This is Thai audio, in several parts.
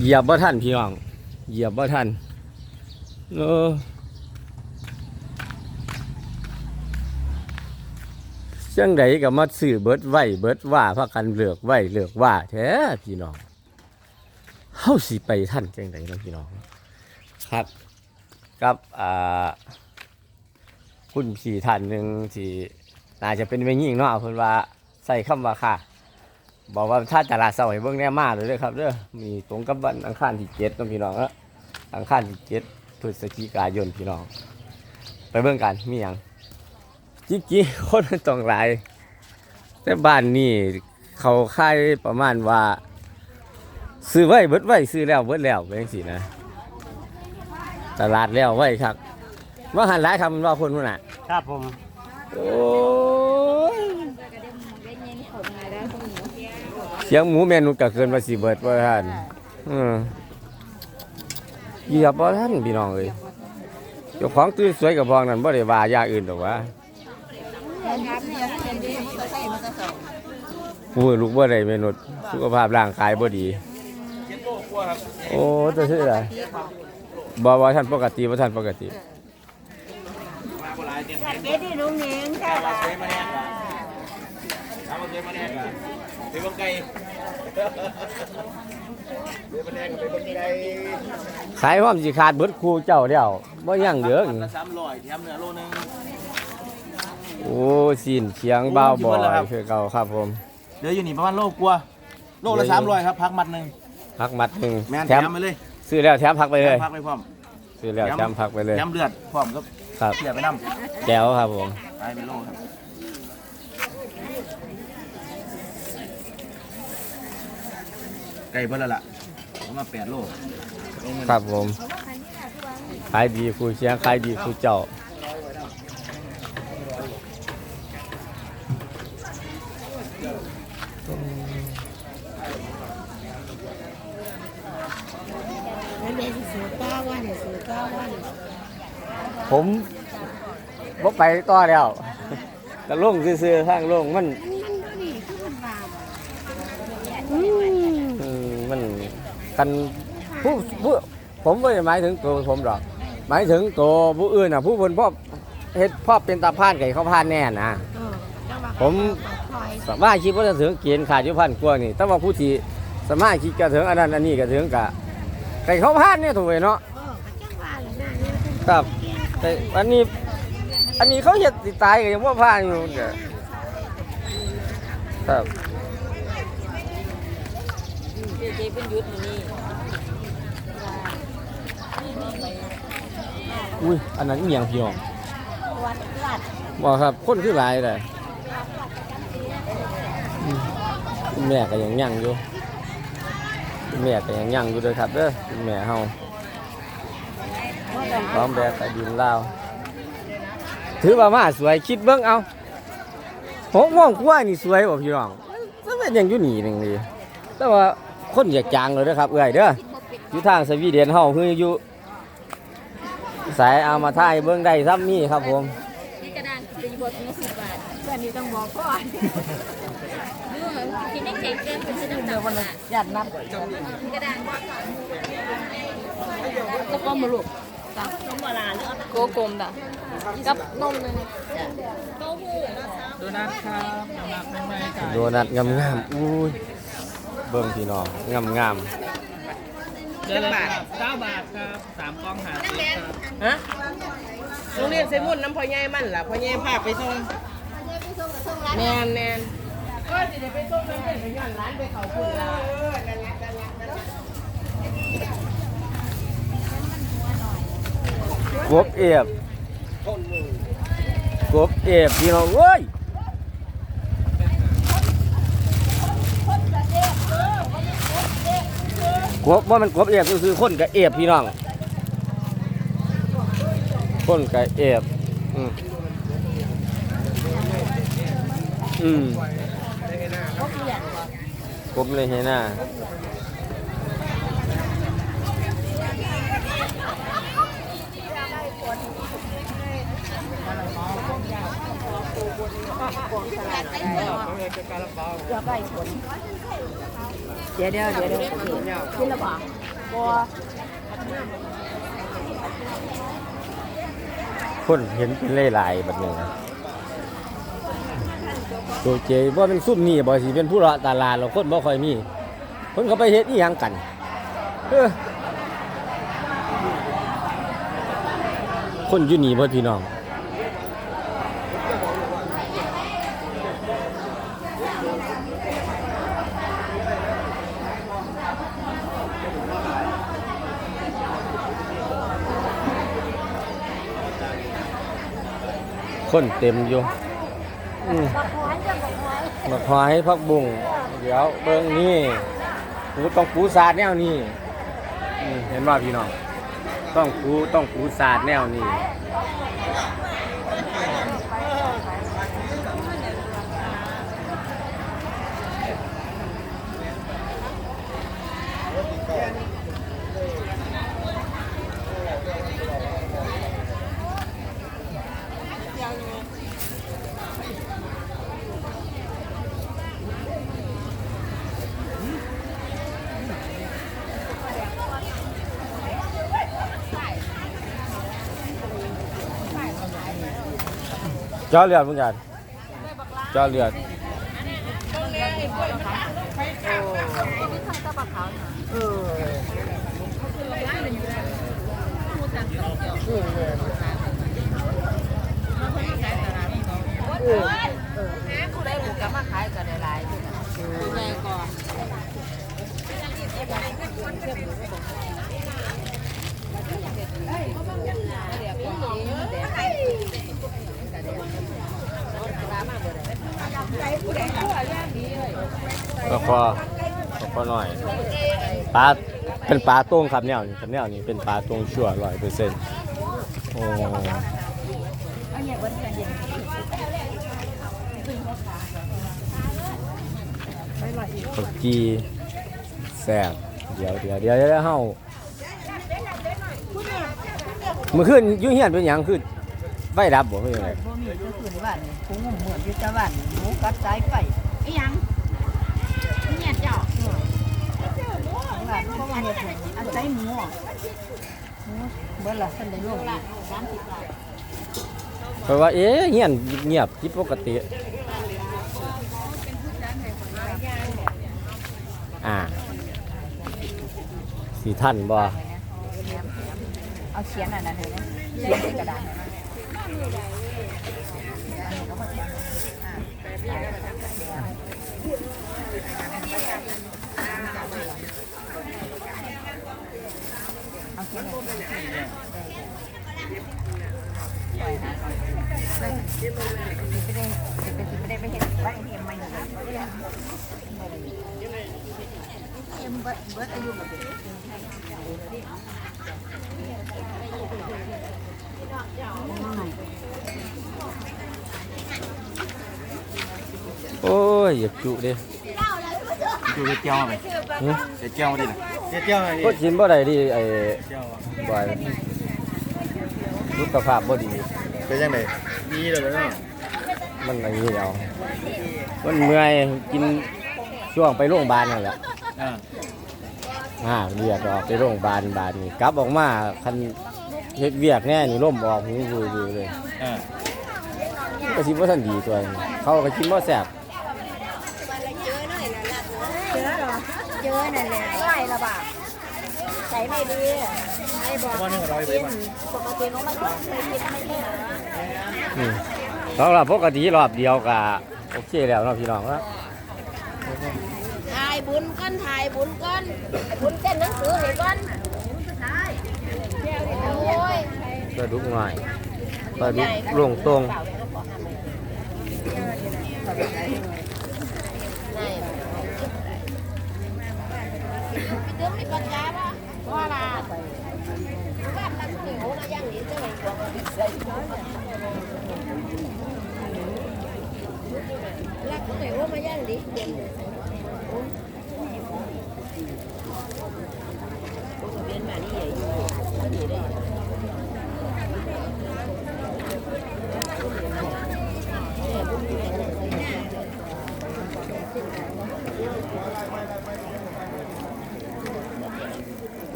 เหยียบบ่ทันพี่น้องเหยียบบ่ทันเออจังไดก็มาซื้อเบิดไว้เบิดว่าพากันเลือกไว้เลือกว่าแท้พี่น้องเฮาสิไปทันจังไดเนาะพี่น้องครับกับอ่าคุณพี่ท่านหนึ่งที่น่าจะเป็นแม่หญิงเนาะเพิ่นว่าใส่คำว่าค่ะ บอกว่าถ้าตลาดเสาให้เบิ่งแน่มากเลยเด้อครับเด้อมีตรงกับวันอังคารที่เจ็ดน้องพี่น้องเนาะอังคารที่เจ็ดพฤศจิกายนพี่น้อง ไปเบิ่งกันมีหยังจิ๊กจี้คนมันต้องหลายแต่บ้านนี่เขาค่ายประมาณว่า ซื้อไว้เบิดไว้ซื้อแล้วเบิดแล้วเป็นจังซี่นะ ตลาดแล้วไว้ครับว่าหันหลายคำมันว่าคนพุ่นน่ะ ครับผม โอ้ยเสียงหมูแม่นุดก็เกินมาสิเบิดว่าท่านอืมเหยียบบ่ท่านพี่น้องเอ้ยเจ้าของตื้อสวยกับพองนั่นบ่ได้ว่าอย่างอื่นดอกว่าผู้ลูกบ่ได้แม่นุดสุขภาพร่างกายบ่ดี โอ้จะชื่ออะไรบ่ว่าท่านปกติบ่ท่านปกติเด็ดที่ลุงเองค่ะ ขายความสิขาดเบิดครูเจ้าเดียวบ่ยังเหลืออีกสามร้อยแถมเนื้อโลนึงโอ้สินเชียงเบาบ่อยคือเก่าครับผมเหลืออยู่นี่ประมาณโลกลัวาโลละสามร้อยครับพักมัดหนึ่งพักมัดหนึ่งแม่นแถแถมมไปเลยซื้อแล้วแถมพักไปเลยพักไปพร้อมซื้อแล้วแถมพักไปเลยแถมเลือดพร้อมก็ครับเสียไปน้แก้วครับผมำตายไปโลครับ ไก่เบิ่แล้วล่ะเอามาแปดโลครับผม ขายดีครูเชียงขายดีครูเจ้า แล้วเด็ดสูตรเก้าวันสูตรเก้าวันผมบ่ไปต่อแล้วก็ลงซื่อๆทางลงมัน มันก็ดีขึ้นมันมาอืม อืมมัน กันผู้ผู้ผมไม่ได้หมายถึงตัวผมหรอก หมายถึงตัวผู้อื่นน่ะ ผู้บนพ่อเฮ็ดพ่อเป็นตาพานไก่เขาพานแน่นะ เออจังหวะผมคอยสามารถคิดว่าจะถึงเกณฑ์ขาดอยู่พันกว่านี่แต่ว่าผู้ที่สามารถคิดกระถึงอันนั้นอันนี้กระถึงกะไก่เขาพานเนี่ยถูกไหมเนาะ เออจังหวะเลยนะเนี่ยครับ แต่อันนี้อันนี้เขาเห็ดสิตายก็ยังว่าพานอยู่เด้อครับ เจ๊เป็นยุทธอยู่นี่อุ้ย อันนั้นอหย่างพี่น้องวัดวัดบอกครับ คนคือหลายเลยอืมแม่ก็ยังยั่งอยู่ แม่ก็ยังยั่งอยู่เลยครับเด้อแม่เฮาพร้อมแบกกระดินลาว ถือว่ามาสวยคิดเบิ่งเอาหกโมงกว่านี่สวยบ่พี่น้องมันเป็นอย่างอยู่นี่นึงดีแต่ว่า คนอยากจางเลยเด้อครับเอ้อยเด้ออยู่ทางสวีเดนเฮาคืออยู่สายเอามาถ่ายเบิ่งได้ซ้ำนี่ครับผมนี่กระดานตีบทมาสิบบาทเพื่อนนี่ต้องบอกก่อนเรื่องกินได้เค้กเกินเป็นชิ้นต่างๆอะหยัดนับกระดานแล้วก็มาลูกต้มปลาหรือโกกลมด่ะกับนมเลยเต้หูโดนัทครับโดนัทงามๆอุ้ย เบิ่งพี่น้องงามเดือนละเก้าบาทครับสามกล่องหาสิบครับฮะโรงเรียนเซมุนน้ำพ่อใหญ่มันล่ะพ่อใหญ่พาไปส่งแมนแมนก็จะได้ไปส่งนั่นเป็นย้อนร้านไปเขาคุณล่ะๆกบเอฟกบเอฟพี่น้องเว้ย บว่ามันกบเอฟคือคนกับเอฟพี่น้องคนกับเอฟอืมอืมกบเลยเฮน่า เดี๋ยวเดี๋ยวเดี๋ยวเดี๋ยวกินแล้วบอกบ่คนเห็นเป็นหลายๆแบบนี้นะตัวเจว่าเป็นซุ่มนี่บ่สิเป็นผู้ละตาลาดเราคนบ่ค่อยมีคนเขาไปเฮ็ดอีหยังกันคนอยู่นี่บ่พี่น้อง คนเต็มอยู่มบักหอยจะบักหอยมาพายพักบุ้งเดี๋ยวเบิ่งนี่ปูต้องปูสาดแนวนี้เห็นว่าพี่น้อง ต้องปูต้องปูสาดแนวนี้ จาเลือดเหมือนกันเจาเลือดผู้ใดหมูกมาขายก็ได้หลายอยู่นะใหญ่ก่อน พอก็พอหน่อยปลาเป็นปลาต้งครับแนวนี้ครับแนวนี้เป็นปลาต้งชั่วร้อยเปอร์เซ็นต์โอ้ข้าวจีแซ่บเดี๋ยวเดี๋ยวเดี๋ยวเดี๋ยวเฮาเมื่อคืนอยุ่งเฮียนเป็นหยังคือไฟดับบ่คือยังไงบ่มีก็คือในบ้านนี่คงงมเหมือนอยู่แต่บ้านนี่หมูกัดสายไฟอีหยังเนี่ยเจ้า เพราะว่าเฮ็ดให้อันใจหมูอะหมูเบิ่ละท่านได้ลงอีกเพราะว่าเอ๊ะเฮียนเงียบผิดปกติ อ่าสีท่านบ่เอาเขียนอันนั้นให้นะเขียนใส่กระดาษให้นะอันนี้ก็บ่เขียนเอาเขียนให้ปล่อยนะไปสิไปได้สิไปสิไปได้ไปเฮ็ดบ้านที่ใหม่นะเอ็มเบิดเบิดอายุแบบนี้ โอ้ ยอยากจุเด้ดูเจียวไหมหึเจียวดิเจียวไหมก็กินบ่ได้ดิไอ้เจียวบ่อยสุขภาพบ่ดีเป็นยังไงมีเลยเนาะมันอันนี้เอามันเมื่อยกินช่วงไปโรงพยาบาลนั่นแหละอ่าอ่าเรียกออกไปโรงพยาบาลบาดนี้กลับออกมาคันเฮ็ดเวียกแน่นี่ล่มออกหูอยู่อยู่เลยอ่ามันก็สิบ่ทันดีตัวนี้เขาก็กินบ่แซ่บ เจ อนั่นแหละไล่ละบาทใส่ไม่ดีไอ้บอกวันหนึ่งร้อยไปกินบ้างปกติน้องมันก็เคยกินไม่ใช่เหรออืมสำหรับปกติรอบเดียวก็โอเคแล้วเนาะพี่น้องเนาะถ่ายบุญก้อนถ่ายบุญก้อนบุญเต้นหนังสือให้ก้อนโอ้ยปลาดุกหน่อยปลาดุกลงตรง sớm đi bật giá qua là bạn là người hố nó giang đến cho mình có là có người hố mà giang đến Hãy subscribe cho kênh Ghiền Mì Gõ Để không bỏ lỡ những video hấp dẫn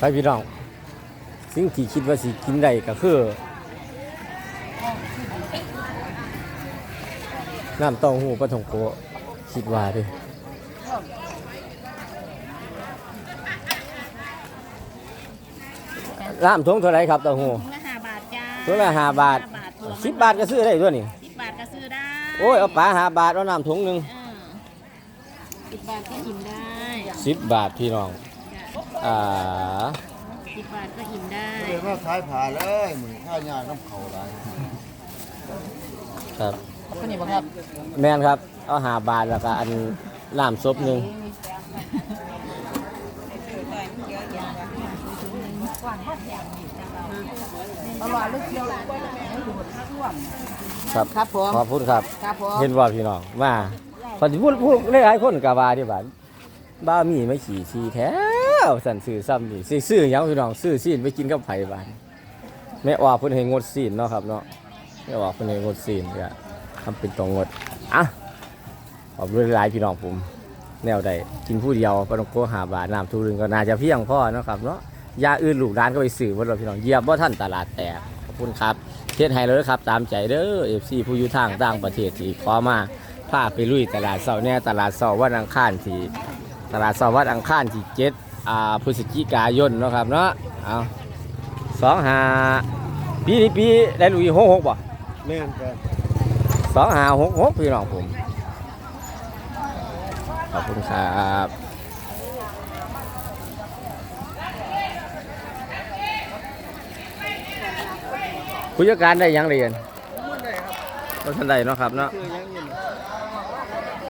ไปพี่น้อง สิ่งที่คิดว่าสิกินได้ก็คือ น้ำเต้าหู้ปลาทองโกะคิดว่าเดิน้ำทงเท่าไหรครับเต้าหู้ถุงละห้าบาทจ้าถุงละห้าบาทถุงละสิบบาทก็ซื้อได้ด้วยนี่สิบบาทก็ซื้อได้โอ้ยเอาปลาหาบาทเอาน้ำถุงหนึ่งเออสิบบาทก็อิ่มได้สิบบาทพี่น้อง อ่าสิบบาทก็อิ่มได้เรียกว่าขายผ่าเลยมือข้าวยากน้ำเขาหลายครับคนนี้บ่ครับแม่นครับ เอาหาบาทแล้วก็อันน้ำซุปหนึ่งอร่อยลูกเดียวครับครับผม ขอบคุณครับ ครับผมเห็นว่าพี่น้องมาพอที่พูดพูดหลายๆคนกับว่าที่บ้านบ้ามีไม่ขี่ทีแท้ สั่นซื้อซ้ำนี่ซื้อซื้อหยังพี่น้องซื้อซีนไปกินกับไผ่บ้านแม่ว่าเพิ่นให้งดซีนเนาะครับเนาะแม่ว่าเพิ่นให้งดซีนก็ทำเป็นตรงงดอะขอบคุณหลายพี่น้องผม แนวใดกินผู้เดียวปต้องโกหาบาทน้ำทุรึงก็น่าจะเพียงพอเนาะครับเนาะยาอื่นลูกร้านก็ไปซื้อบ่ล่ะพี่น้องเยียบบ่ท่านตลาดแตกขอบคุณครับเทศไฮเลยครับ ตามใจเด้อ FC ผู้อยู่ทางต่างประเทศที่ขอมาพาไปลุยตลาดเสาแน่ตลาดเสาวันอังคารที่ตลาดเสาวันอังคารที่7 อ่าพฤศจิกายนเนาะครับเนาะเอาสองหาปีนี้ปีได้ลุยหกหกบ่แม่นกันสองหาหกหกพี่น้องผมขอบคุณครับผู้จัดการได้ยังเรียนก็ท่านใดเนาะครับเนาะ คือยังอยิน